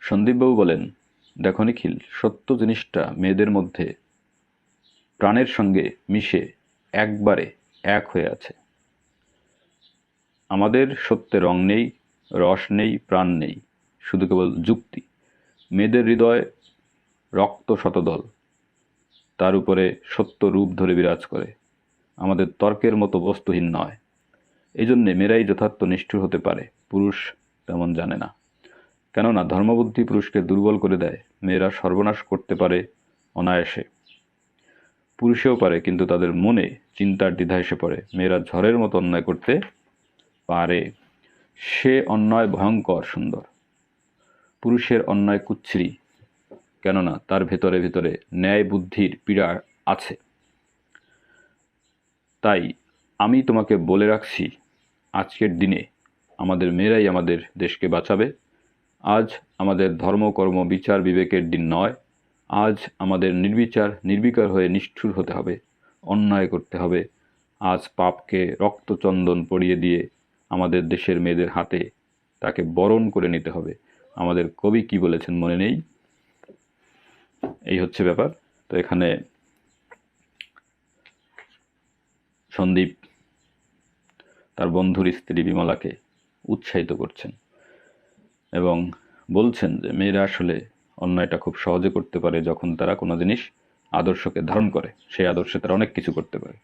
সন্দীপবাবু বলেন, দেখো নিখিল, সত্য জিনিসটা মেয়েদের মধ্যে প্রাণের সঙ্গে মিশে একবারে এক হয়ে আছে। আমাদের সত্যে রং নেই, রস নেই, প্রাণ নেই, শুধু কেবল যুক্তি। মেয়েদের হৃদয় রক্ত শতদল, তার উপরে সত্য রূপ ধরে বিরাজ করে। আমাদের তর্কের মতো বস্তুহীন নয়। এই জন্যে মেয়েরাই যথার্থ নিষ্ঠুর হতে পারে, পুরুষ তেমন জানে না। কেননা ধর্মবুদ্ধি পুরুষকে দুর্বল করে দেয়, মেয়েরা সর্বনাশ করতে পারে অনায়াসে। পুরুষেও পারে, কিন্তু তাদের মনে চিন্তার দ্বিধা এসে পড়ে। মেয়েরা ঝড়ের মতো অন্যায় করতে পারে। সে অন্যায় ভয়ঙ্কর সুন্দর। পুরুষের অন্যায় কুচ্ছিরি, কেননা তার ভেতরে ভেতরে ন্যায় বুদ্ধির পীড়া আছে। তাই আমি তোমাকে বলে রাখছি, আজকের দিনে আমাদের মেয়েরাই আমাদের দেশকে বাঁচাবে। আজ আমাদের ধর্মকর্ম বিচার বিবেকের দিন নয়। আজ আমাদের নির্বিচার, নির্বিকার হয়ে নিষ্ঠুর হতে হবে, অন্যায় করতে হবে। আজ পাপকে রক্তচন্দন পরিয়ে দিয়ে আমাদের দেশের মেয়েদের হাতে তাকে বরণ করে নিতে হবে। আমাদের কবি কি বলেছেন মনে নেই? এই হচ্ছে ব্যাপার। তো এখানে সন্দীপ তার বন্ধুর স্ত্রী বিমলাকে উৎসাহিত করছেন। এবং বলছেন যে মেয়েরা আসলে অন্যায়টা খুব সহজে করতে পারে যখন তারা কোনো জিনিস আদর্শকে ধারণ করে। সেই আদর্শে তারা অনেক কিছু করতে পারে।